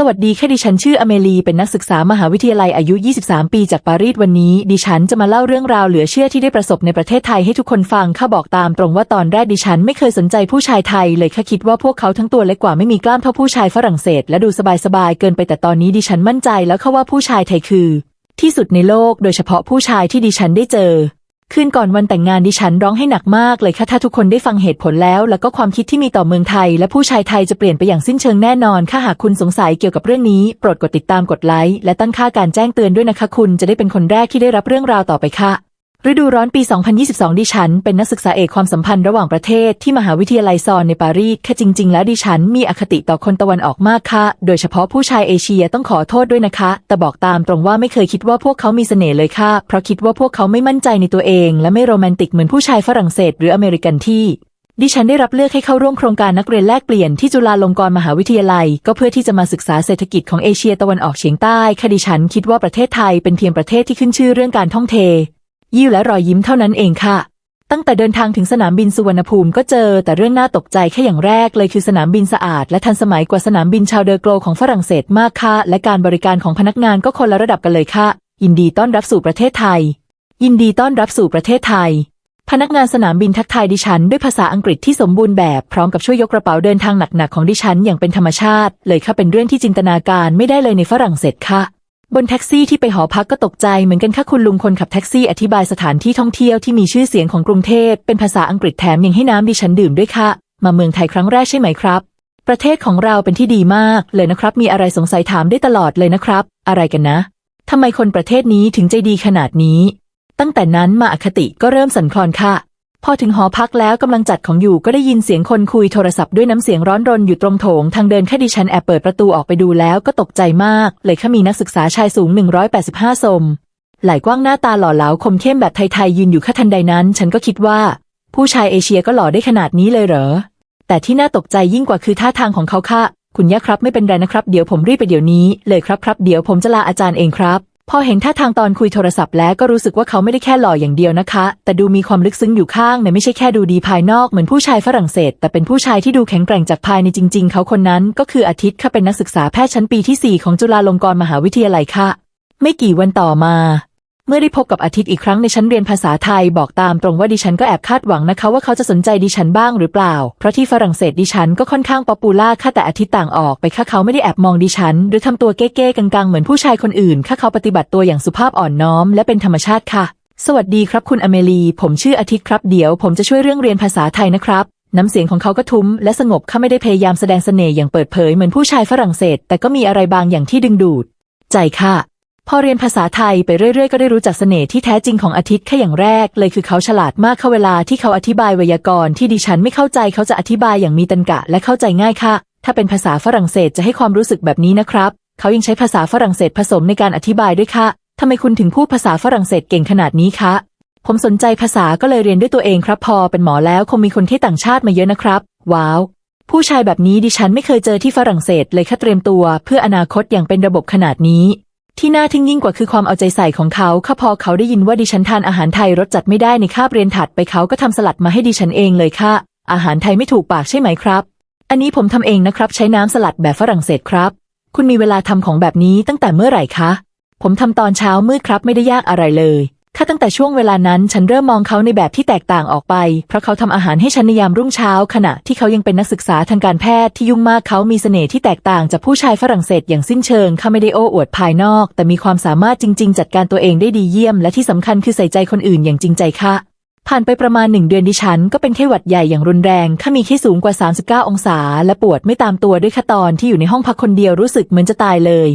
สวัสดีค่ะดิฉันชื่ออเมลีเป็นนักศึกษามหาวิทยาลัยอายุ 23 ปีจากปารีสวันนี้ ดิฉันจะมาเล่าเรื่องราวเหลือเชื่อที่ได้ประสบในประเทศไทยให้ทุกคนฟังข้าบอกตามตรงว่าตอนแรกดิฉันไม่เคยสนใจผู้ชายไทยเลยค่ะคิดว่าพวกเขาทั้งตัวเล็กกว่าไม่มีกล้ามเท่าผู้ชายฝรั่งเศส และดูสบายๆเกินไปแต่ตอนนี้ดิฉันมั่นใจแล้วค่ะว่าผู้ชายไทยคือ ที่สุดในโลกโดยเฉพาะผู้ชายที่ดิฉันได้เจอ คืนก่อนวันแต่งงานดิฉันร้องให้หนักมากเลยค่ะถ้าทุกคนได้ฟังเหตุผลแล้ว แล้วก็ความคิดที่มีต่อเมืองไทย และผู้ชายไทยจะเปลี่ยนไปอย่างสิ้นเชิงแน่นอนค่ะหากคุณสงสัยเกี่ยวกับเรื่องนี้ โปรดกดติดตามกดไลค์และตั้งค่าการแจ้งเตือนด้วยนะคะ คุณจะได้เป็นคนแรกที่ได้รับเรื่องราวต่อไปค่ะ ฤดูร้อนปี 2022 ดิฉัน เป็นนักศึกษาเอกความสัมพันธ์ระหว่างประเทศที่มหาวิทยาลัยซอนในปารีสแค่จริง ๆ แล้วดิฉันมีอคติต่อคนตะวันออกมากค่ะ โดยเฉพาะผู้ชายเอเชียต้องขอโทษด้วยนะคะ แต่บอกตามตรงว่าไม่เคยคิดว่าพวกเขามีเสน่ห์เลยค่ะ เพราะคิดว่าพวกเขาไม่มั่นใจในตัวเอง และไม่โรแมนติกเหมือนผู้ชายฝรั่งเศส หรืออเมริกันที่ดิฉันได้รับเลือกให้เข้าร่วมโครงการนักเรียนแลกเปลี่ยนที่จุฬาลงกรณ์มหาวิทยาลัย ก็เพื่อที่จะมาศึกษาเศรษฐกิจของเอเชียตะวันออกเฉียงใต้ค่ะดิฉันคิดว่าประเทศไทยเป็นเพียงประเทศที่ขึ้นชื่อเรื่องการท่องเท ยิ้วและรอยยิ้มเท่านั้นเองค่ะ ตั้งแต่เดินทางถึงสนามบินสุวรรณภูมิก็เจอแต่เรื่องน่าตกใจแค่อย่างแรกเลยคือสนามบินสะอาด และทันสมัยกว่าสนามบินชาวเดอโกลของฝรั่งเศสมากค่ะ และการบริการของพนักงานก็คนละระดับกันเลยค่ะ ยินดีต้อนรับสู่ประเทศไทย ยินดีต้อนรับสู่ประเทศไทยพนักงานสนามบินทักทายดิฉันด้วยภาษาอังกฤษที่สมบูรณ์แบบพร้อมกับช่วยยกกระเป๋าเดินทางหนักๆของดิฉันอย่างเป็นธรรมชาติ เลยค่ะเป็นเรื่องที่จินตนาการไม่ได้เลยในฝรั่งเศสค่ะ บนแท็กซี่ที่ไปหอพักก็ตกใจเหมือนกันค่ะคุณลุงคนขับแท็กซี่อธิบายสถานที่ท่องเที่ยวที่มีชื่อเสียงของกรุงเทพเป็นภาษาอังกฤษแถมยังให้น้ำดิฉันดื่มด้วยค่ะ มาเมืองไทยครั้งแรกใช่ไหมครับ ประเทศของเราเป็นที่ดีมากเลยนะครับ มีอะไรสงสัยถามได้ตลอดเลยนะครับ อะไรกันนะทำไมคนประเทศนี้ถึงใจดีขนาดนี้ ตั้งแต่นั้นมาอคติก็เริ่มสั่นคลอนค่ะ พอถึงหอพักแล้วกำลังจัดของอยู่ก็ได้ยินเสียงคนคุยโทรศัพท์ด้วยน้ำเสียงร้อนรนอยู่ตรงโถงทางเดินแค่ดิฉันแอบเปิดประตูออกไปดูแล้วก็ตกใจมาก เลยแค่มีนักศึกษาชายสูง 185 สม ไหล่กว้างหน้าตาหล่อเหลาคมเข้มแบบไทยๆยืนอยู่ข้าทันใดนั้น ฉันก็คิดว่า ผู้ชายเอเชียก็หล่อได้ขนาดนี้เลยเหรอ แต่ที่น่าตกใจยิ่งกว่าคือท่าทางของเขาค่ะ คุณย่าครับไม่เป็นไรนะครับเดี๋ยวผมรีบไปเดี๋ยวนี้ เลยครับครับเดี๋ยวผมจะลาอาจารย์เองครับ พอเห็นท่าทางตอนคุยโทรศัพท์แล้วก็รู้สึกว่าเขาไม่ได้แค่หล่ออย่างเดียวนะคะ แต่ดูมีความลึกซึ้งอยู่ข้างในไม่ใช่แค่ดูดีภายนอกเหมือนผู้ชายฝรั่งเศส แต่เป็นผู้ชายที่ดูแข็งแกร่งจากภายในจริง ๆ เขาคนนั้นก็คืออาทิตย์ค่ะเป็นนักศึกษาแพทย์ชั้นปีที่ 4 ของจุฬาลงกรณ์มหาวิทยาลัยค่ะ ไม่กี่วันต่อมา เมื่อได้พบกับอาทิตย์อีกครั้งในชั้นเรียนภาษาไทยบอกตามตรงว่าดิฉันก็แอบคาดหวังนะคะว่าเขาจะสนใจดิฉันบ้างหรือเปล่า เพราะที่ฝรั่งเศสดิฉันก็ค่อนข้างป๊อปปูล่าค่ะแต่อาทิตย์ต่างออกไปค่ะเขาไม่ได้แอบมองดิฉัน หรือทำตัวเก้ๆกังๆเหมือนผู้ชายคนอื่นค่ะเขาปฏิบัติตัวอย่างสุภาพอ่อนน้อม และเป็นธรรมชาติค่ะ สวัสดีครับ คุณอเมลีผมชื่ออาทิตย์ครับเดี๋ยว ผมจะช่วยเรื่องเรียนภาษาไทยนะครับน้ำเสียงของเขาก็ทุ้มและสงบเขาไม่ได้พยายามแสดงเสน่ห์อย่างเปิดเผยเหมือนผู้ชายฝรั่งเศส แต่ก็มีอะไรบางอย่างที่ดึงดูด ใจค่ะ พอเรียนภาษาไทยไปเรื่อยๆ ก็ได้รู้จักเสน่ห์ที่แท้จริงของอาทิตย์แค่อย่างแรก เลยคือเขาฉลาดมากเข้าเวลาที่เขาอธิบายไวยากรณ์ที่ดิฉันไม่เข้าใจเขาจะอธิบายอย่างมีตรรกะและเข้าใจง่ายค่ะ ถ้าเป็นภาษาฝรั่งเศสจะให้ความรู้สึกแบบนี้นะครับ เขายังใช้ภาษาฝรั่งเศสผสมในการอธิบายด้วยค่ะทำไมคุณถึงพูดภาษาฝรั่งเศสเก่งขนาดนี้คะผมสนใจภาษาก็เลยเรียนด้วยตัวเองครับ พอเป็นหมอแล้วคงมีคนที่ต่างชาติมาเยอะนะครับ ว้าว ผู้ชายแบบนี้ดิฉันไม่เคยเจอที่ฝรั่งเศสเลยค่ะเตรียมตัว เพื่ออนาคตอย่างเป็นระบบขนาดนี้ ที่น่าทึ่งยิ่งกว่าคือความเอาใจใส่ของเขาข้าพอเขาได้ยินว่าดิฉันทานอาหารไทยรสจัดไม่ได้ในคาบเรียนถัดไปเขาก็ทำสลัดมาให้ดิฉันเองเลยค่ะ อาหารไทยไม่ถูกปากใช่ไหมครับ อันนี้ผมทำเองนะครับ ใช้น้ำสลัดแบบฝรั่งเศสครับ คุณมีเวลาทำของแบบนี้ตั้งแต่เมื่อไหร่คะ ผมทำตอนเช้ามืดครับไม่ได้ยากอะไรเลย ค่ะตั้งแต่ช่วงเวลานั้นฉันเริ่มมองเขาในแบบที่แตกต่างออกไป เพราะเขาทำอาหารให้ฉันในยามรุ่งเช้า ขณะที่เขายังเป็นนักศึกษาทางการแพทย์ที่ยุ่งมากเขามีเสน่ห์ที่แตกต่างจากผู้ชายฝรั่งเศสอย่างสิ้นเชิงเขาไม่ได้โอ้อวดภายนอก แต่มีความสามารถจริง ๆ จัดการตัวเองได้ดีเยี่ยม และที่สำคัญคือใส่ใจคนอื่นอย่างจริงใจค่ะผ่านไปประมาณหนึ่งเดือนดิฉันก็เป็นไข้หวัดใหญ่อย่างรุนแรงข้ามีไข้สูงกว่า 39 องศา และปวดไม่ตามตัวด้วยค่ะตอนที่อยู่ในห้องพักคนเดียวรู้สึกเหมือนจะตายเลย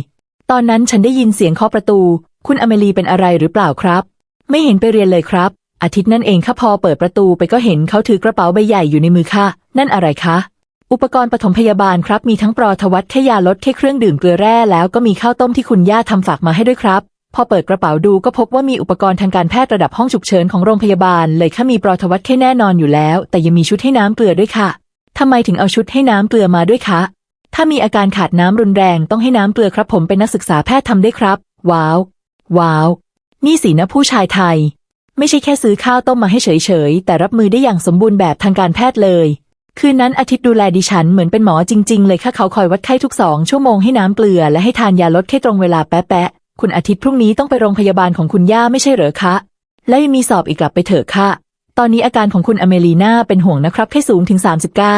ตอนนั้นฉันได้ยินเสียงเคาะประตู คุณอเมลีเป็นอะไรหรือเปล่าครับ ไม่เห็นไปเรียนเลยครับ อาทิตย์นั่นเองค่ะพอเปิดประตูไปก็เห็นเขาถือกระเป๋าใบใหญ่อยู่ในมือค่ะนั่นอะไรคะ อุปกรณ์ปฐมพยาบาลครับ มีทั้งปลอทวัตแค่ยาลดแค่เครื่องดื่มเกลือแร่แล้วก็มีข้าวต้มที่คุณย่าทำฝากมาให้ด้วยครับ พอเปิดกระเป๋าดูก็พบว่ามีอุปกรณ์ทางการแพทย์ระดับห้องฉุกเฉินของโรงพยาบาล เลยค่ะมีปลอทวัตแค่แน่นอนอยู่แล้ว แต่ยังมีชุดให้น้ำเกลือด้วยค่ะทำไมถึงเอาชุดให้น้ำเกลือมาด้วยคะ ถ้ามีอาการขาดน้ำรุนแรงต้องให้น้ำเกลือครับผมเป็นนักศึกษาแพทย์ทำได้ครับ ว้าว ว้าว นี่สินะผู้ชายไทย ไม่ใช่แค่ซื้อข้าวต้มมาให้เฉยๆ แต่รับมือได้อย่างสมบูรณ์แบบทางการแพทย์เลย คืนนั้นอาทิตย์ดูแลดิฉันเหมือนเป็นหมอจริง ๆ เลยค่ะเขาคอยวัดไข้ทุกสองชั่วโมงให้น้ำเกลือและให้ทานยาลดไข้ตรงเวลาแป๊ะๆคุณอาทิตย์พรุ่งนี้ต้องไปโรงพยาบาลของคุณย่าไม่ใช่เหรอคะ และยังมีสอบอีกกลับไปเถอะค่ะ ตอนนี้อาการของคุณอเมลีน่าเป็นห่วงนะครับไข้สูงถึง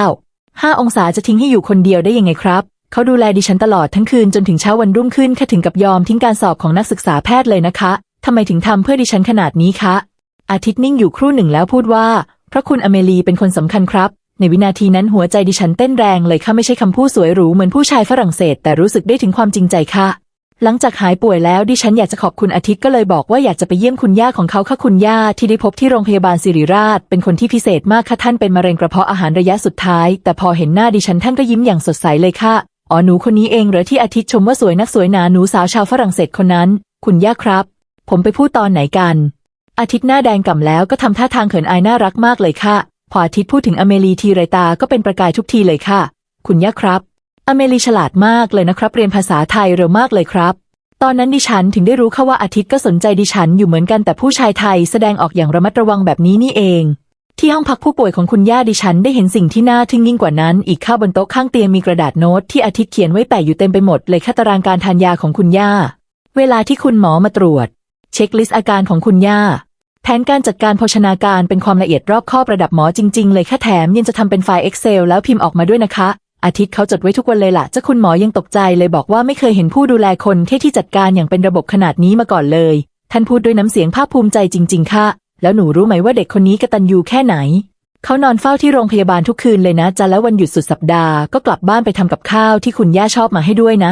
39 5 องศาจะทิ้งให้อยู่คนเดียวได้ยังไงครับเขาดูแลดิฉันตลอดทั้งคืนจนถึงเช้าวันรุ่งขึ้นค่ะถึงกับยอมทิ้งการสอบของนักศึกษาแพทย์เลยนะคะ ทำไมถึงทำเพื่อดิฉันขนาดนี้คะ อาทิตย์นิ่งอยู่ครู่หนึ่งแล้วพูดว่า พระคุณอเมลีเป็นคนสำคัญครับ ในวินาทีนั้นหัวใจดิฉันเต้นแรงเลยค่ะไม่ใช่คำพูดสวยหรูเหมือนผู้ชายฝรั่งเศส แต่รู้สึกได้ถึงความจริงใจค่ะ หลังจากหายป่วยแล้วดิฉันอยากจะขอบคุณอาทิตย์ก็เลยบอกว่าอยากจะไปเยี่ยมคุณย่าของเขาค่ะคุณย่าที่ได้พบที่โรงพยาบาลสิริราช เป็นคนที่พิเศษมากค่ะท่านเป็นมะเร็งกระเพาะอาหารระยะสุดท้าย แต่พอเห็นหน้าดิฉันท่านก็ยิ้มอย่างสดใสเลยค่ะ อ๋อหนูคนนี้เองเหรอที่อาทิตย์ชมว่าสวยนักสวยหนาหนูสาวชาวฝรั่งเศสคนนั้น คุณย่าครับ ผมไปพูดตอนไหนกัน อาทิตย์หน้าแดงก่ำแล้วก็ทำท่าทางเขินอายน่ารักมากเลยค่ะพออาทิตย์พูดถึงอเมลีทีไรตาก็เป็นประกายทุกทีเลยค่ะ คุณย่าครับ อเมลีฉลาดมากเลยนะครับ เรียนภาษาไทยเร็วมากเลยครับ ตอนนั้นดิฉันถึงได้รู้ค่ะว่าอาทิตย์ก็สนใจดิฉันอยู่เหมือนกันแต่ผู้ชายไทยแสดงออกอย่างระมัดระวังแบบนี้นี่เอง ที่ห้องพักผู้ป่วยของคุณย่าดิฉันได้เห็นสิ่งที่น่าทึ่งยิ่งกว่านั้น อีกข้าวบนโต๊ะข้างเตียงมีกระดาษโน้ตที่อาทิตย์เขียนไว้แปะอยู่เต็มไปหมดเลยค่ะตารางการทานยาของคุณย่า เวลาที่คุณหมอมาตรวจ เช็คลิสต์อาการของคุณย่า แผนการจัดการโภชนาการเป็นความละเอียดรอบคอบระดับหมอจริง ๆ เลยค่ะแถมยังจะทำเป็นไฟล์ Excel แล้วพิมพ์ออกมาด้วยนะคะ อาทิตย์เขาจดไว้ทุกวันเลยล่ะเจ้าคุณหมอยังตกใจเลยบอกว่าไม่เคยเห็นผู้ดูแลคนที่ที่จัดการอย่างเป็นระบบขนาดนี้มาก่อนเลย ท่านพูดด้วยน้ำเสียงภาคภูมิใจจริง ๆ ค่ะ แล้วหนูรู้ไหมว่าเด็กคนนี้กตัญญูแค่ไหนเขานอนเฝ้าที่โรงพยาบาลทุกคืนเลยนะจันและวันหยุดสุดสัปดาห์ก็กลับบ้านไปทำกับข้าวที่คุณย่าชอบมาให้ด้วยนะ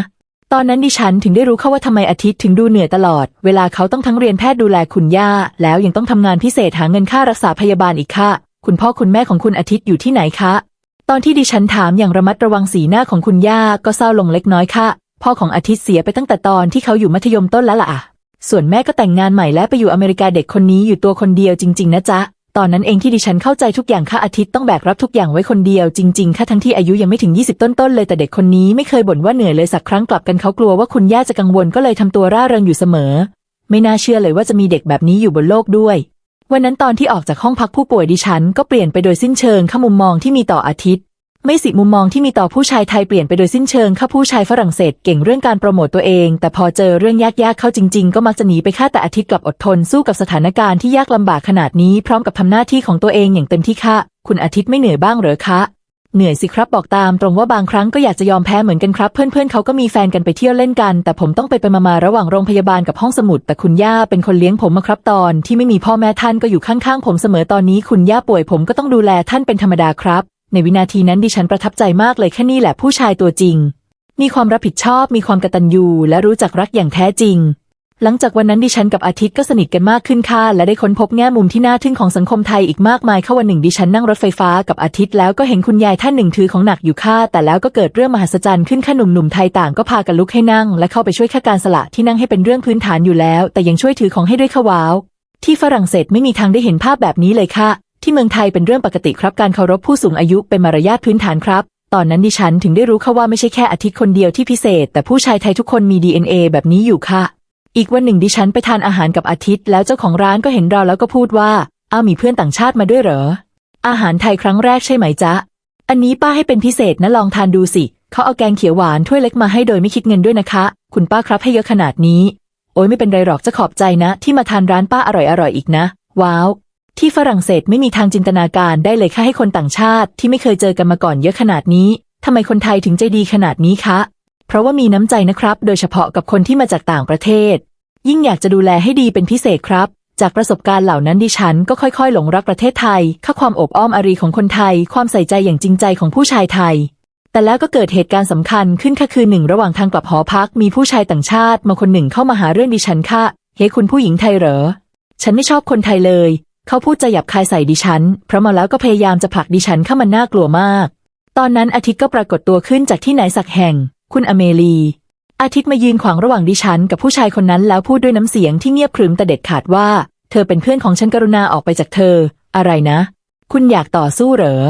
ตอนนั้นดิฉันถึงได้รู้เข้าว่าทำไมอาทิตย์ถึงดูเหนื่อยตลอด เวลาเขาต้องทั้งเรียนแพทย์ดูแลคุณย่า แล้วยังต้องทำงานพิเศษหาเงินค่ารักษาพยาบาลอีกค่ะ คุณพ่อคุณแม่ของคุณอาทิตย์อยู่ที่ไหนคะ ตอนที่ดิฉันถามอย่างระมัดระวังสีหน้าของคุณย่าก็เศร้าลงเล็กน้อยค่ะ พ่อของอาทิตย์เสียไปตั้งแต่ตอนที่เขาอยู่มัธยมต้นแล้วล่ะ ส่วนแม่ก็แต่งงานใหม่และไปอยู่อเมริกาเด็กคนนี้อยู่ตัวคนเดียวจริง ๆ นะจ๊ะ ตอนนั้นเองที่ดิฉันเข้าใจทุกอย่างค่ะอาทิตย์ต้องแบกรับทุกอย่างไว้คนเดียวจริงๆค่ะทั้งที่อายุยังไม่ถึง 20 ต้นๆเลยแต่เด็กคนนี้ไม่เคยบ่นว่าเหนื่อยเลยสักครั้งกลับกันเขากลัวว่าคุณย่าจะกังวลก็เลยทำตัวร่าเริงอยู่เสมอ ไม่น่าเชื่อเลยว่าจะมีเด็กแบบนี้อยู่บนโลกด้วย วันนั้นตอนที่ออกจากห้องพักผู้ป่วยดิฉันก็เปลี่ยนไปโดยสิ้นเชิงข้ามุมมองที่มีต่ออาทิตย์ ไม่สิมุมมองที่มีต่อผู้ชายไทยเปลี่ยนไปโดยสิ้นเชิงข้าผู้ชายฝรั่งเศสเก่งเรื่องการโปรโมตตัวเอง แต่พอเจอเรื่องยากๆเข้าจริงๆ ก็มักจะหนีไปฆ่าแต่อาทิตย์กลับอดทนสู้กับสถานการณ์ที่ยากลำบากขนาดนี้ พร้อมกับทำหน้าที่ของตัวเองอย่างเต็มที่ค่ะ คุณอาทิตย์ไม่เหนื่อยบ้างเหรอคะเหนื่อยสิครับบอกตามตรงว่าบางครั้งก็อยากจะยอมแพ้เหมือนกันครับ เพื่อนๆเขาก็มีแฟนกันไปเที่ยวเล่นกัน แต่ผมต้องไปไปมาๆระหว่างโรงพยาบาลกับห้องสมุด แต่คุณย่าเป็นคนเลี้ยงผมมาครับตอน ที่ไม่มีพ่อแม่ท่านก็อยู่ข้างๆผมเสมอตอนนี้ คุณย่าป่วยผมก็ต้องดูแลท่านเป็นธรรมดาครับ ในวินาทีนั้นดิฉันประทับใจมากเลยแค่นี่แหละผู้ชายตัวจริง มีความรับผิดชอบมีความกตัญญูและรู้จักรักอย่างแท้จริง หลังจากวันนั้นดิฉันกับอาทิตย์ก็สนิทกันมากขึ้นค่ะและได้ค้นพบแง่มุมที่น่าทึ่งของสังคมไทยอีกมากมายเข้าวันหนึ่งดิฉันนั่งรถไฟฟ้ากับอาทิตย์แล้วก็เห็นคุณยายท่านหนึ่งถือของหนักอยู่ค่ะแต่แล้วก็เกิดเรื่องมหัศจรรย์ขึ้นค่ะหนุ่มๆไทยต่างก็พากันลุกให้นั่ง และเข้าไปช่วยค่าการสละที่นั่งให้เป็นเรื่องพื้นฐานอยู่แล้ว แต่ยังช่วยถือของให้ด้วยค่ะว้าวที่ฝรั่งเศสไม่มีทางได้เห็นภาพแบบนี้เลยค่ะ ที่เมืองไทยเป็นเรื่องปกติครับการเคารพผู้สูงอายุเป็นมารยาทพื้นฐานครับ ตอนนั้นดิฉันถึงได้รู้ค่ะว่าไม่ใช่แค่อาทิตย์คนเดียวที่พิเศษ แต่ผู้ชายไทยทุกคนมี DNA แบบนี้อยู่ค่ะ อีกวันหนึ่งดิฉันไปทานอาหารกับอาทิตย์ แล้วเจ้าของร้านก็เห็นเราแล้วก็พูดว่าอ้าวมีเพื่อนต่างชาติมาด้วยเหรอ อาหารไทยครั้งแรกใช่ไหมจ๊ะ อันนี้ป้าให้เป็นพิเศษนะลองทานดูสิ เขาเอาแกงเขียวหวานถ้วยเล็กมาให้โดยไม่คิดเงินด้วยนะคะ คุณป้าครับให้เยอะขนาดนี้ โอ้ยไม่เป็นไรหรอกจะขอบใจนะ ที่มาทานร้านป้าอร่อยๆอีกนะ ว้าว ที่ฝรั่งเศสไม่มีทางจินตนาการได้เลยค่ะให้คนต่างชาติที่ไม่เคยเจอกันมาก่อนเยอะขนาดนี้ทำไมคนไทยถึงใจดีขนาดนี้คะ เพราะว่ามีน้ำใจนะครับ โดยเฉพาะกับคนที่มาจากต่างประเทศ ยิ่งอยากจะดูแลให้ดีเป็นพิเศษครับ จากประสบการณ์เหล่านั้นดิฉันก็ค่อยๆ หลงรักประเทศไทยค่าความอบอ้อมอารีของคนไทย ความใส่ใจอย่างจริงใจของผู้ชายไทย แต่แล้วก็เกิดเหตุการณ์สำคัญขึ้นค่ะคืนหนึ่ง ระหว่างทางกลับหอพักมีผู้ชายต่างชาติมาคนหนึ่งเข้ามาหาเรื่องดิฉันค่ะ เฮ้คุณผู้หญิงไทยเหรอ ฉันไม่ชอบคนไทยเลย เขาพูดจะหยับคายใส่ดิฉัน เพราะมาแล้วก็พยายามจะผลักดิฉันเข้ามันน่ากลัวมาก ตอนนั้นอาทิตย์ก็ปรากฏตัวขึ้นจากที่ไหนสักแห่ง คุณอเมลีอาทิตย์มายืนขวางระหว่างดิฉันกับผู้ชายคนนั้นแล้วพูดด้วยน้ำเสียงที่เงียบขรึมแต่เด็ดขาดว่า เธอเป็นเพื่อนของฉันกรุณาออกไปจากเธอ อะไรนะ คุณอยากต่อสู้เหรอ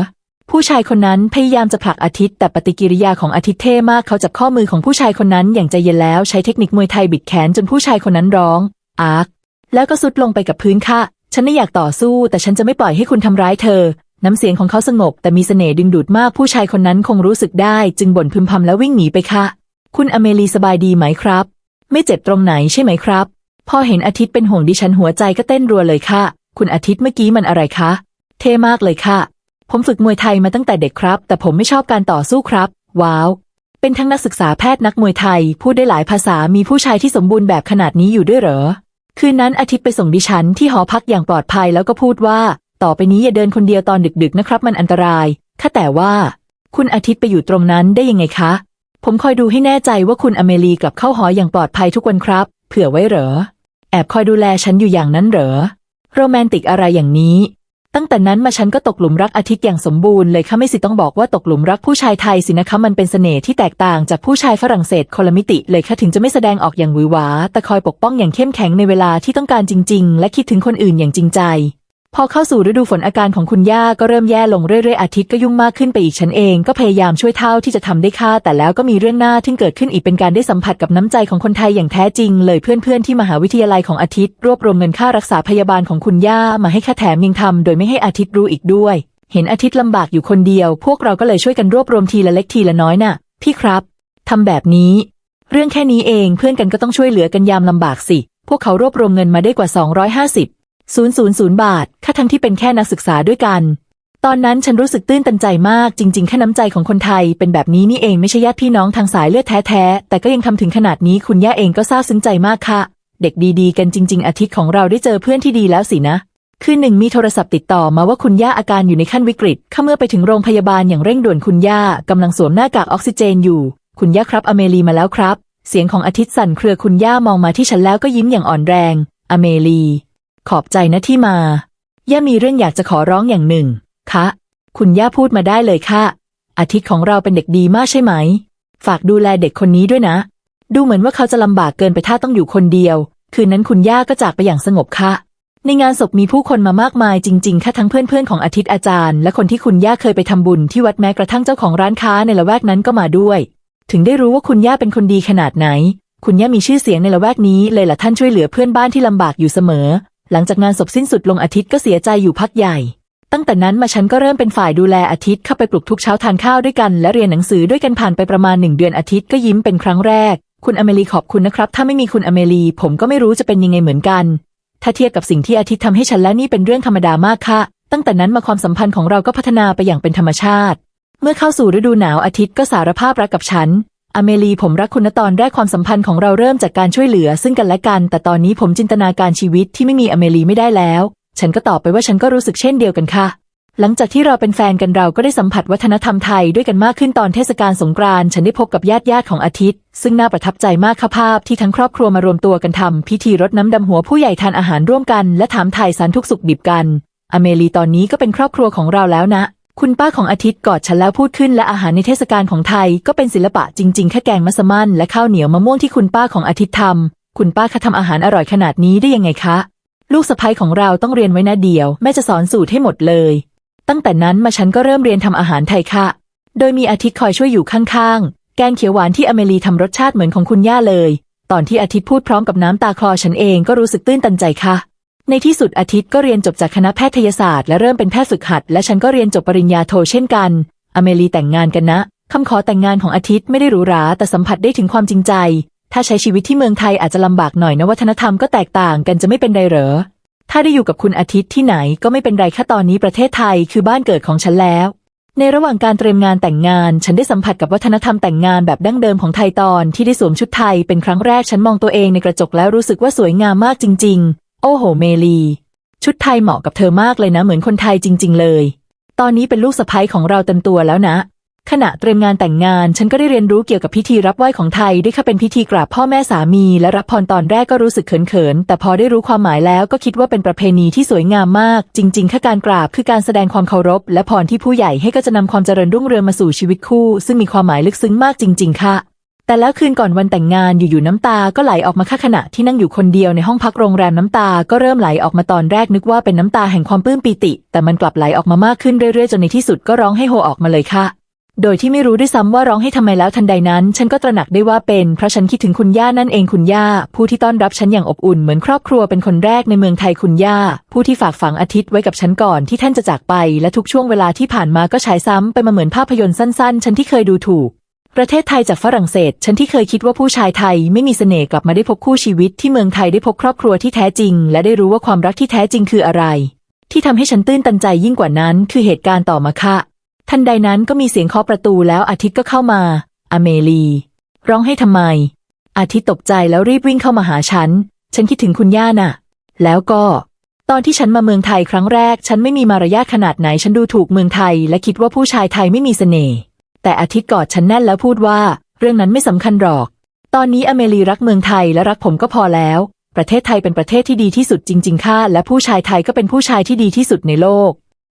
ผู้ชายคนนั้นพยายามจะผลักอาทิตย์แต่ปฏิกิริยาของอาทิตย์เท่มากเขาจับข้อมือของผู้ชายคนนั้นอย่างใจเย็นแล้วใช้เทคนิคมวยไทยบิดแขนจนผู้ชายคนนั้นร้องอาร์คแล้วก็สุดลงไปกับพื้นค่ะ ฉันไม่อยากต่อสู้ แต่ฉันจะไม่ปล่อยให้คุณทำร้ายเธอ น้ำเสียงของเขาสงบ แต่มีเสน่ห์ดึงดูดมากผู้ชายคนนั้นคงรู้สึกได้ จึงบ่นพึมพำแล้ววิ่งหนีไปค่ะ คุณอเมลีสบายดีไหมครับ ไม่เจ็บตรงไหนใช่ไหมครับ พอเห็นอาทิตย์เป็นห่วงดิฉันหัวใจก็เต้นรัวเลยค่ะ คุณอาทิตย์เมื่อกี้มันอะไรคะ เท่มากเลยค่ะ ผมฝึกมวยไทยมาตั้งแต่เด็กครับ แต่ผมไม่ชอบการต่อสู้ครับ ว้าว เป็นทั้งนักศึกษาแพทย์นักมวยไทย พูดได้หลายภาษามีผู้ชายที่สมบูรณ์แบบขนาดนี้อยู่ด้วยเหรอ คืนนั้นอาทิตย์ไปส่งดิฉันที่หอพักอย่างปลอดภัยแล้วก็พูดว่า ต่อไปนี้อย่าเดินคนเดียวตอนดึกๆนะครับ มันอันตรายค่ะแต่ว่า คุณอาทิตย์ไปอยู่ตรงนั้นได้ยังไงคะ ผมคอยดูให้แน่ใจว่าคุณอเมรีกลับเข้าหออย่างปลอดภัยทุกวันครับ เผื่อไว้เหรอ แอบคอยดูแลฉันอยู่อย่างนั้นเหรอ โรแมนติกอะไรอย่างนี้ ตั้งแต่นั้นมาฉันก็ตกหลุมรักอาทิตย์อย่างสมบูรณ์เลยค่ะไม่สิต้องบอกว่าตกหลุมรักผู้ชายไทยสินะคะมันเป็นเสน่ห์ที่แตกต่างจากผู้ชายฝรั่งเศสคนละมิติเลยค่ะถึงจะไม่แสดงออกอย่างหวือหวาแต่คอยปกป้องอย่างเข้มแข็งในเวลาที่ต้องการจริง ๆ และคิดถึงคนอื่นอย่างจริงใจ พอเข้าสู่ฤดูฝนอาการของคุณย่าก็เริ่มแย่ลงเรื่อยๆอาทิตย์ก็ยุ่งมากขึ้นไปอีกฉันเองก็พยายามช่วยเท่าที่จะทำได้ค่ะแต่แล้วก็มีเรื่องหน้าที่เกิดขึ้นอีกเป็นการได้สัมผัสกับน้ำใจของคนไทยอย่างแท้จริง เลยเพื่อนๆที่มหาวิทยาลัยของอาทิตย์ รวบรวมเงินค่ารักษาพยาบาลของคุณย่ามาให้ค่าแถมยังทำโดยไม่ให้อาทิตย์รู้อีกด้วย เห็นอาทิตย์ลำบากอยู่คนเดียว พวกเราก็เลยช่วยกันรวบรวมทีละเล็กทีละน้อยน่ะ พี่ครับทำแบบนี้ เรื่องแค่นี้เองเพื่อนกันก็ต้องช่วยเหลือกันยามลำบากสิ พวกเขารวบรวมเงินมาได้กว่า 250 000 บาท ค่าทั้งที่เป็นแค่นักศึกษาด้วยกัน ตอนนั้นฉันรู้สึกตื้นตันใจมาก จริงๆ แค่น้ำใจของคนไทย เป็นแบบนี้นี่เองไม่ใช่ญาติพี่น้องทางสายเลือดแท้ๆ แต่ก็ยังทำถึงขนาดนี้คุณย่าเองก็ซาบซึ้งใจมากค่ะ เด็กดีๆ กันจริง ๆ อาทิตย์ของเราได้เจอเพื่อนที่ดีแล้วสินะคืนหนึ่งมีโทรศัพท์ติดต่อมาว่าคุณย่าอาการอยู่ในขั้นวิกฤตข้าเมื่อไปถึงโรงพยาบาลอย่างเร่งด่วนคุณย่ากำลังสวมหน้ากากออกซิเจนอยู่ คุณย่าครับอเมลีมาแล้วครับ เสียงของอาทิตย์สั่นเครือคุณย่ามองมาที่ฉันแล้วก็ยิ้มอย่างอ่อนแรง อเมลี ขอบใจนะที่มา ย่ามีเรื่องอยากจะขอร้องอย่างหนึ่ง คะ คุณย่าพูดมาได้เลยค่ะ อาทิตย์ของเราเป็นเด็กดีมากใช่ไหม ฝากดูแลเด็กคนนี้ด้วยนะ ดูเหมือนว่าเขาจะลำบากเกินไปถ้าต้องอยู่คนเดียว คืนนั้นคุณย่าก็จากไปอย่างสงบค่ะ ในงานศพมีผู้คนมามากมายจริงๆ ค่ะทั้งเพื่อนๆของอาทิตย์อาจารย์ และคนที่คุณย่าเคยไปทำบุญที่วัดแม้กระทั่งเจ้าของร้านค้าในละแวกนั้นก็มาด้วย ถึงได้รู้ว่าคุณย่าเป็นคนดีขนาดไหน คุณย่ามีชื่อเสียงในละแวกนี้เลยล่ะท่านช่วยเหลือเพื่อนบ้านที่ลำบากอยู่เสมอ หลังจากงานศพสิ้นสุดลงอาทิตย์ก็เสียใจอยู่พักใหญ่ ตั้งแต่นั้นมาฉันก็เริ่มเป็นฝ่ายดูแลอาทิตย์เข้าไปปลุกทุกเช้าทานข้าวด้วยกัน และเรียนหนังสือด้วยกันผ่านไปประมาณหนึ่งเดือนอาทิตย์ก็ยิ้มเป็นครั้งแรก คุณอเมลีขอบคุณนะครับ ถ้าไม่มีคุณอเมลีผมก็ไม่รู้จะเป็นยังไงเหมือนกัน ถ้าเทียบกับสิ่งที่อาทิตย์ทำให้ฉันแล้วนี่เป็นเรื่องธรรมดามากค่ะ ตั้งแต่นั้นมาความสัมพันธ์ของเราก็พัฒนาไปอย่างเป็นธรรมชาติ เมื่อเข้าสู่ฤดูหนาวอาทิตย์ก็สารภาพรักกับฉัน อเมลีผมรักคุณนะตอนแรกความสัมพันธ์ของเราเริ่มจากการช่วยเหลือซึ่งกันและกัน แต่ตอนนี้ผมจินตนาการชีวิตที่ไม่มีอเมลีไม่ได้แล้ว ฉันก็ตอบไปว่าฉันก็รู้สึกเช่นเดียวกันค่ะ หลังจากที่เราเป็นแฟนกันเราก็ได้สัมผัสวัฒนธรรมไทยด้วยกันมากขึ้นตอนเทศกาลสงกรานต์ฉันได้พบกับญาติญาติของอาทิตย์ ซึ่งน่าประทับใจมากค่ะภาพที่ทั้งครอบครัวมารวมตัวกันทำพิธีรดน้ำดำหัวผู้ใหญ่ทานอาหารร่วมกัน และถามไถ่สารทุกสุขดิบกัน อเมลีตอนนี้ก็เป็นครอบครัวของเราแล้วนะ คุณป้าของอาทิตย์กอดฉันแล้วพูดขึ้นและอาหารในเทศกาลของไทยก็เป็นศิลปะจริงๆแค่แกงมัสมั่นและข้าวเหนียวมะม่วงที่คุณป้าของอาทิตย์ทำคุณป้าคะทำอาหารอร่อยขนาดนี้ได้ยังไงคะ ลูกสะใภ้ของเราต้องเรียนไว้นะเดียว แม่จะสอนสูตรให้หมดเลย ตั้งแต่นั้นมาฉันก็เริ่มเรียนทำอาหารไทยค่ะ โดยมีอาทิตย์คอยช่วยอยู่ข้างๆ แกงเขียวหวานที่อเมลีทำรสชาติเหมือนของคุณย่าเลย ตอนที่อาทิตย์พูดพร้อมกับน้ำตาคลอฉันเองก็รู้สึกตื้นตันใจค่ะ ในที่สุดอาทิตย์ก็เรียนจบจากคณะแพทยศาสตร์และเริ่มเป็นแพทย์ฝึกหัด และฉันก็เรียนจบปริญญาโทเช่นกัน อเมลีแต่งงานกันนะ คำขอแต่งงานของอาทิตย์ไม่ได้หรูหราแต่สัมผัสได้ถึงความจริงใจ ถ้าใช้ชีวิตที่เมืองไทยอาจจะลำบากหน่อยนะวัฒนธรรมก็แตกต่างกันจะไม่เป็นไรเหรอ ถ้าได้อยู่กับคุณอาทิตย์ที่ไหนก็ไม่เป็นไรแค่ตอนนี้ประเทศไทยคือบ้านเกิดของฉันแล้ว ในระหว่างการเตรียมงานแต่งงาน ฉันได้สัมผัสกับวัฒนธรรมแต่งงานแบบดั้งเดิมของไทยตอนที่ได้สวมชุดไทยเป็นครั้งแรกฉันมองตัวเองในกระจกแล้วรู้สึกว่าสวยงามมากจริง ๆ โอ้โหเมลี ชุดไทยเหมาะกับเธอมากเลยนะ เหมือนคนไทยจริง ๆ เลย ตอนนี้เป็นลูกสะใภ้ของเราเต็มตัวแล้วนะ ขณะเตรียมงานแต่งงาน ฉันก็ได้เรียนรู้เกี่ยวกับพิธีรับไหว้ของไทยด้วยค่ะเป็นพิธีกราบพ่อแม่สามีและรับพรตอนแรกก็รู้สึกเขินๆแต่พอได้รู้ความหมายแล้วก็คิดว่าเป็นประเพณีที่สวยงามมาก จริง ๆ ค่การกราบคือการแสดงความเคารพ และพรที่ผู้ใหญ่ให้ก็จะนำความเจริญรุ่งเรืองมาสู่ชีวิตคู่ ซึ่งมีความหมายลึกซึ้งมากจริง ๆ ค่ะ แต่แล้วคืนก่อนวันแต่งงานอยู่ๆน้ำตาก็ไหลออกมาค่ะขณะที่นั่งอยู่คนเดียวในห้องพักโรงแรมน้ำตาก็เริ่มไหลออกมาตอนแรกนึกว่าเป็นน้ำตาแห่งความปลื้มปีติ แต่มันกลับไหลออกมามากขึ้นเรื่อยๆ จนในที่สุดก็ร้องให้โฮออกมาเลยค่ะ โดยที่ไม่รู้ด้วยซ้ำว่าร้องให้ทำไมแล้วทันใดนั้น ฉันก็ตระหนักได้ว่าเป็นเพราะฉันคิดถึงคุณย่านั่นเองคุณย่า ผู้ที่ต้อนรับฉันอย่างอบอุ่นเหมือนครอบครัวเป็นคนแรกในเมืองไทยคุณย่า ผู้ที่ฝากฝังอาทิตย์ไว้กับฉันก่อนที่ท่านจะจากไป และทุกช่วงเวลาที่ผ่านมาก็ฉายซ้ำไปมาเหมือนภาพยนตร์สั้น ๆ ฉันที่เคยดูถูก ประเทศไทยจากฝรั่งเศส ฉันที่เคยคิดว่าผู้ชายไทยไม่มีเสน่ห์กลับมาได้พบคู่ชีวิตที่เมืองไทยได้พบครอบครัวที่แท้จริง และได้รู้ว่าความรักที่แท้จริงคืออะไร ที่ทำให้ฉันตื้นตันใจยิ่งกว่านั้น คือเหตุการณ์ต่อมาค่ะ ทันใดนั้นก็มีเสียงเคาะประตูแล้วอาทิตย์ก็เข้ามา อเมลีร้องให้ทำไม อาทิตย์ตกใจแล้วรีบวิ่งเข้ามาหาฉัน ฉันคิดถึงคุณย่าน่ะ แล้วก็ ตอนที่ฉันมาเมืองไทยครั้งแรก ฉันไม่มีมารยาทขนาดไหน ฉันดูถูกเมืองไทย และคิดว่าผู้ชายไทยไม่มีเสน่ห์ แต่อาทิตย์กอดฉันแน่นแล้วพูดว่า เรื่องนั้นไม่สำคัญหรอก ตอนนี้อเมลีรักเมืองไทยและรักผมก็พอแล้ว ประเทศไทยเป็นประเทศที่ดีที่สุดจริง ๆ ค่ะ และผู้ชายไทยก็เป็นผู้ชายที่ดีที่สุดในโลก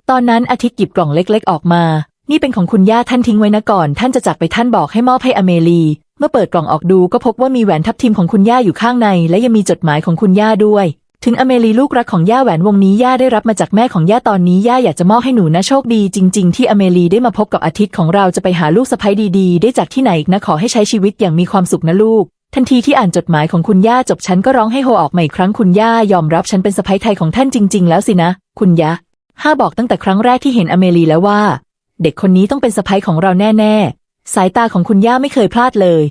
ตอนนั้นอาทิตย์หยิบกล่องเล็ก ๆ ออกมา นี่เป็นของคุณย่าท่านทิ้งไว้นะก่อน ท่านจะจากไปท่านบอกให้มอบให้อเมลีเมื่อเปิดกล่องออกดูก็พบว่ามีแหวนทับทิมของคุณย่าอยู่ข้างใน และยังมีจดหมายของคุณย่าด้วย ถึงอเมลีลูกรักของย่าแหวนวงนี้ย่าได้รับมาจากแม่ของย่าตอนนี้ย่าอยากจะมอบให้หนูนะโชคดี จริง ๆ ที่อเมลีได้มาพบกับอาทิตย์ของเราจะไปหาลูกสะใภ้ดีๆ ได้จากที่ไหนอีกนะขอให้ใช้ชีวิตอย่างมีความสุขนะลูก ทันทีที่อ่านจดหมายของคุณย่าจบฉันก็ร้องให้โฮออกมาอีกครั้งคุณย่ายอมรับฉันเป็นสะใภ้ไทยของท่านจริง ๆ แล้วสินะ คุณย่าห้าบอกตั้งแต่ครั้งแรกที่เห็นอเมลีแล้วว่า เด็กคนนี้ต้องเป็นสะใภ้ของเราแน่ ๆ สายตาของคุณย่าไม่เคยพลาดเลย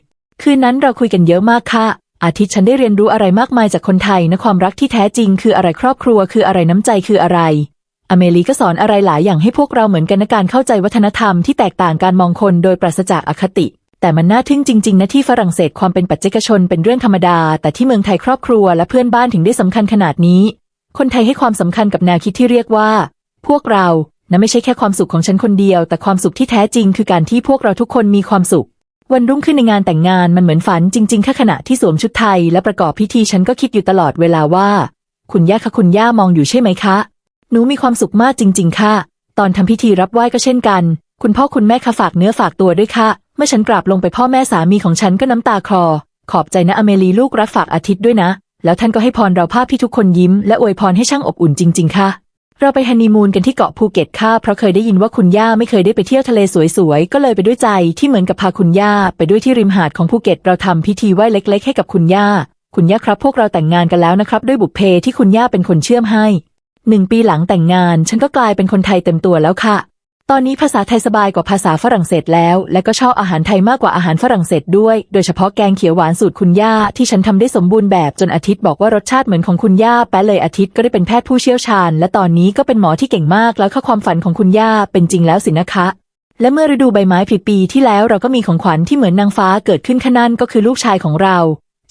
คืนนั้นเราคุยกันเยอะมากค่ะ อาทิตย์ฉันได้เรียนรู้อะไรมากมายจากคนไทยนะความรักที่แท้จริง คืออะไรครอบครัว คืออะไรน้ำใจคืออะไร อเมลีก็สอนอะไรหลายอย่างให้พวกเราเหมือนกันนะการเข้าใจวัฒนธรรมที่แตกต่างการมองคนโดยปราศจากอคติ แต่มันน่าทึ่งจริง ๆ นะที่ฝรั่งเศสความเป็นปัจเจกชนเป็นเรื่องธรรมดา แต่ที่เมืองไทยครอบครัวและเพื่อนบ้านถึงได้สำคัญขนาดนี้ คนไทยให้ความสำคัญกับแนวคิดที่เรียกว่า พวกเรานะไม่ใช่แค่ความสุขของฉันคนเดียว แต่ความสุขที่แท้จริง คือการที่พวกเราทุกคนมีความสุข วันรุ่งขึ้นในงานแต่งงานมันเหมือนฝันจริงๆแค่ขณะที่สวมชุดไทยและประกอบพิธีฉันก็คิดอยู่ตลอดเวลาว่า คุณย่าคะคุณย่ามองอยู่ใช่ไหมคะ หนูมีความสุขมากจริง ๆ ค่ะ ตอนทำพิธีรับไหว้ก็เช่นกัน คุณพ่อคุณแม่คะฝากเนื้อฝากตัวด้วยค่ะ เมื่อฉันกราบลงไปพ่อแม่สามีของฉันก็น้ำตาคลอ ขอบใจนะอเมลีลูกรักฝากอาทิตย์ด้วยนะ แล้วท่านก็ให้พรเราภาพที่ทุกคนยิ้มและอวยพรให้ช่างอบอุ่นจริง ๆ ค่ะ เราไปฮันนีมูนกันที่เกาะภูเก็ตค่ะเพราะเคยได้ยินว่าคุณย่าไม่เคยได้ไปเที่ยวทะเลสวยๆ ก็เลยไปด้วยใจที่เหมือนกับพาคุณย่าไปด้วยที่ริมหาดของภูเก็ต เราทำพิธีไหว้เล็ก ๆ ให้กับคุณย่า คุณย่าครับ พวกเราแต่งงานกันแล้วนะครับ ด้วยบุพเพที่คุณย่าเป็นคนเชื่อมให้หนึ่งปีหลังแต่งงาน ฉันก็กลายเป็นคนไทยเต็มตัวแล้วค่ะ ตอนนี้ภาษาไทยสบายกว่าภาษาฝรั่งเศสแล้ว และก็ชอบอาหารไทยมากกว่าอาหารฝรั่งเศสด้วย โดยเฉพาะแกงเขียวหวานสูตรคุณย่าที่ฉันทำได้สมบูรณ์แบบจนอาทิตย์บอกว่ารสชาติเหมือนของคุณย่าแป๊ะเลยอาทิตย์ก็ได้เป็นแพทย์ผู้เชี่ยวชาญ และตอนนี้ก็เป็นหมอที่เก่งมาก แล้วค่ะความฝันของคุณย่าเป็นจริงแล้วสินะคะ และเมื่อฤดูใบไม้ผลิปีที่แล้วเราก็มีของขวัญที่เหมือนนางฟ้าเกิดขึ้นข้านั่นก็คือลูกชายของเรา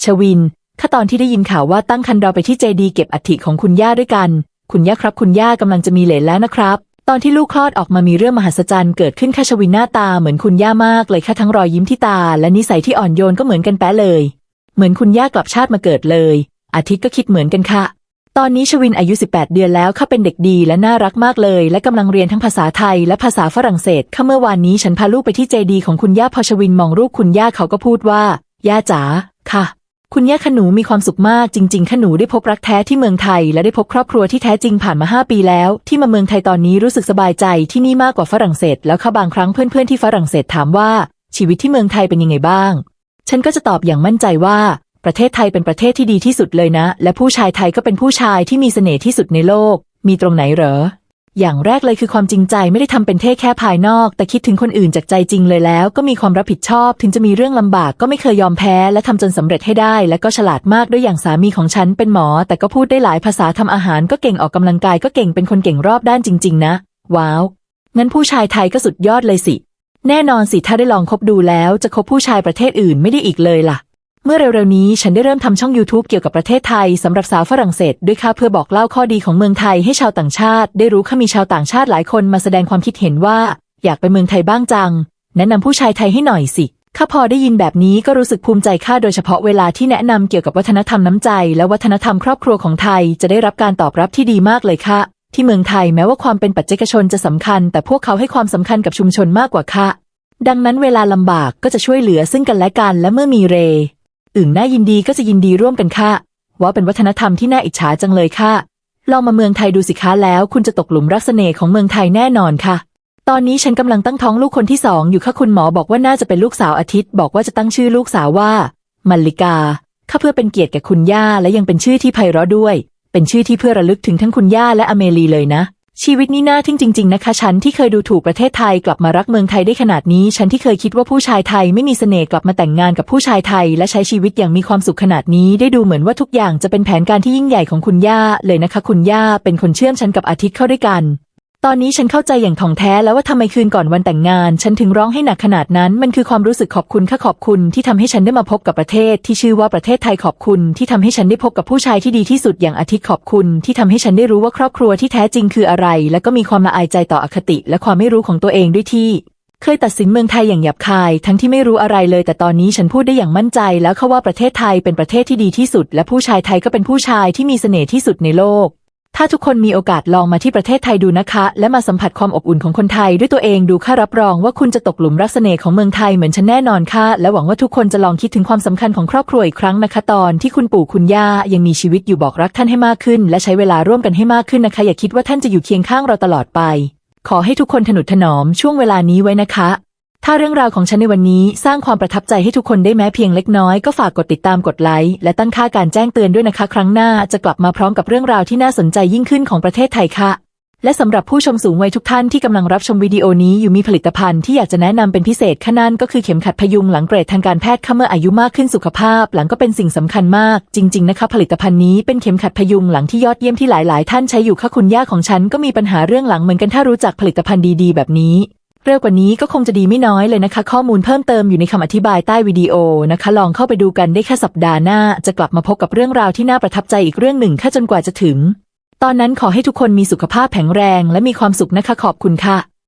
ชวินข้าตอนที่ได้ยินข่าวว่าตั้งคันเราไปที่เจดีเก็บอัฐิของคุณย่าด้วยกัน คุณย่าครับ คุณย่ากำลังจะมีเหลนแล้วนะครับ ตอนที่ลูกคลอดออกมามีเรื่องมหัศจรรย์เกิดขึ้นค่ะชวินหน้าตาเหมือนคุณย่ามากเลยค่ะทั้งรอยยิ้มที่ตา และนิสัยที่อ่อนโยนก็เหมือนกันแป๊ะเลย เหมือนคุณย่ากลับชาติมาเกิดเลย อาทิตย์ก็คิดเหมือนกันค่ะ ตอนนี้ชวินอายุ 18 เดือนแล้วเขาเป็นเด็กดีและน่ารักมากเลย และกำลังเรียนทั้งภาษาไทยและภาษาฝรั่งเศสค่ะเมื่อวานนี้ฉันพาลูกไปที่เจดีของคุณย่าพอชวินมองรูปคุณย่าเขาก็พูดว่า ย่าจ๋าค่ะ คุณย่าขนูมีความสุขมากจริง ๆ ขนูได้พบรักแท้ที่เมืองไทย และได้พบครอบครัวที่แท้จริงผ่านมาห้าปีแล้ว ที่มาเมืองไทยตอนนี้รู้สึกสบายใจที่นี่มากกว่าฝรั่งเศส แล้วค่ะบางครั้งเพื่อนๆที่ฝรั่งเศสถามว่าชีวิตที่เมืองไทยเป็นยังไงบ้าง ฉันก็จะตอบอย่างมั่นใจว่า ประเทศไทยเป็นประเทศที่ดีที่สุดเลยนะ และผู้ชายไทยก็เป็นผู้ชายที่มีเสน่ห์ที่สุดในโลก มีตรงไหนเหรอ อย่างแรกเลยคือความจริงใจไม่ได้ทำเป็นเท่แค่ภายนอก แต่คิดถึงคนอื่นจากใจจริงเลยแล้ว ก็มีความรับผิดชอบ ถึงจะมีเรื่องลำบากก็ไม่เคยยอมแพ้ และทำจนสำเร็จให้ได้ และก็ฉลาดมากด้วยอย่างสามีของฉันเป็นหมอ แต่ก็พูดได้หลายภาษาทำอาหารก็เก่งออกกำลังกายก็เก่งเป็นคนเก่งรอบด้านจริง ๆ นะ ว้าวงั้นผู้ชายไทยก็สุดยอดเลยสิ แน่นอนสิถ้าได้ลองคบดูแล้ว จะคบผู้ชายประเทศอื่นไม่ได้อีกเลยล่ะ เมื่อเร็วๆนี้ฉันได้เริ่มทำช่อง YouTube เกี่ยวกับประเทศไทยสำหรับสาวฝรั่งเศสด้วยค่ะเพื่อบอกเล่าข้อดีของเมืองไทยให้ชาวต่างชาติ ได้รู้ค่ะมีชาวต่างชาติหลายคนมาแสดงความคิดเห็นว่า อยากไปเมืองไทยบ้างจัง แนะนำผู้ชายไทยให้หน่อยสิข้าพอได้ยินแบบนี้ก็รู้สึกภูมิใจค่าโดยเฉพาะเวลาที่แนะนำเกี่ยวกับวัฒนธรรมน้ำใจ และวัฒนธรรมครอบครัวของไทยจะได้รับการตอบรับที่ดีมากเลยค่ะ ที่เมืองไทยแม้ว่าความเป็นปัจเจกชนจะสำคัญ แต่พวกเขาให้ความสำคัญกับชุมชนมากกว่าค่ะ ดังนั้นเวลาลำบากก็จะช่วยเหลือซึ่งกันและกันและเมื่อมีเร อื่นน่ายินดีก็จะยินดีร่วมกันค่ะว่าเป็นวัฒนธรรมที่น่าอิจฉาจังเลยค่ะ ลองมาเมืองไทยดูสิคะแล้ว คุณจะตกหลุมรักเสน่ห์ของเมืองไทยแน่นอนค่ะ ตอนนี้ฉันกำลังตั้งท้องลูกคนที่สองอยู่ค่ะคุณหมอบอกว่าน่าจะเป็นลูกสาวอาทิตย์ บอกว่าจะตั้งชื่อลูกสาวว่ามัลลิกาข้าเพื่อเป็นเกียรติแก่คุณย่าและยังเป็นชื่อที่ไพเราะด้วย เป็นชื่อที่เพื่อระลึกถึงทั้งคุณย่าและอเมลีเลยนะ ชีวิตนี้น่าทึ่งจริง ๆ นะคะ ฉันที่เคยดูถูกประเทศไทยกลับมารักเมืองไทยได้ขนาดนี้ ฉันที่เคยคิดว่าผู้ชายไทยไม่มีเสน่ห์กลับมาแต่งงานกับผู้ชายไทย และใช้ชีวิตอย่างมีความสุขขนาดนี้ ได้ดูเหมือนว่าทุกอย่างจะเป็นแผนการที่ยิ่งใหญ่ของคุณย่าเลยนะคะ คุณย่าเป็นคนเชื่อมฉันกับอาทิตย์เข้าด้วยกัน ตอนนี้ฉันเข้าใจอย่างถ่องแท้แล้วว่าทำไมคืนก่อนวันแต่งงาน ฉันถึงร้องให้หนักขนาดนั้น มันคือความรู้สึกขอบคุณค่ะขอบคุณที่ทำให้ฉันได้มาพบกับประเทศ ที่ชื่อว่าประเทศไทยขอบคุณ ที่ทำให้ฉันได้พบกับผู้ชายที่ดีที่สุดอย่างอาทิตย์ขอบคุณ ที่ทำให้ฉันได้รู้ว่าครอบครัวที่แท้จริงคืออะไร และก็มีความละอายใจต่ออคติ และความไม่รู้ของตัวเองด้วยที่เคยตัดสินเมืองไทยอย่างหยาบคาย ทั้งที่ไม่รู้อะไรเลย แต่ตอนนี้ฉันพูดได้อย่างมั่นใจ แล้วค่ะว่าประเทศไทยเป็นประเทศที่ดีที่สุด และผู้ชายไทยก็เป็นผู้ชายที่มีเสน่ห์ที่สุดในโลก ถ้าทุกคนมีโอกาสลองมาที่ประเทศไทยดูนะคะ และมาสัมผัสความอบอุ่นของคนไทยด้วยตัวเองดูค่ะรับรองว่าคุณจะตกหลุมรักเสน่ห์ของเมืองไทยเหมือนฉันแน่นอนค่ะ และหวังว่าทุกคนจะลองคิดถึงความสำคัญของครอบครัวอีกครั้งนะคะตอนที่คุณปู่คุณย่ายังมีชีวิตอยู่บอกรักท่านให้มากขึ้น และใช้เวลาร่วมกันให้มากขึ้นนะคะ อย่าคิดว่าท่านจะอยู่เคียงข้างเราตลอดไป ขอให้ทุกคนถนุถนอมช่วงเวลานี้ไว้นะคะ ถ้าเรื่องราวของฉันในวันนี้สร้างความประทับใจให้ทุกคนได้แม้เพียงเล็กน้อยก็ฝากกดติดตามกดไลค์และตั้งค่าการแจ้งเตือนด้วยนะคะ ครั้งหน้าจะกลับมาพร้อมกับเรื่องราวที่น่าสนใจยิ่งขึ้นของประเทศไทยค่ะ และสำหรับผู้ชมสูงวัยทุกท่านที่กำลังรับชมวิดีโอนี้อยู่มีผลิตภัณฑ์ที่อยากจะแนะนำเป็นพิเศษขนั่นก็คือเข็มขัดพยุงหลังเกรดทางการแพทย์ค่ะเมื่ออายุมากขึ้นสุขภาพ หลังก็เป็นสิ่งสำคัญมาก จริง ๆนะคะ ผลิตภัณฑ์นี้เป็นเข็มขัดพยุงหลังที่ยอดเยี่ยมที่หลาย ๆ ท่านใช้อยู่ค่ะคุณย่าของฉันก็มีปัญหาเรื่องหลังเหมือนกันถ้ารู้จักผลิตภัณฑ์ดี ๆ แบบนี้ เร็วกว่านี้ก็คงจะดีไม่น้อยเลยนะคะ ข้อมูลเพิ่มเติมอยู่ในคำอธิบายใต้วิดีโอนะคะ ลองเข้าไปดูกันได้แค่สัปดาห์หน้า จะกลับมาพบกับเรื่องราวที่น่าประทับใจอีกเรื่องหนึ่งแค่จนกว่าจะถึง ตอนนั้นขอให้ทุกคนมีสุขภาพแข็งแรง และมีความสุขนะคะขอบคุณค่ะ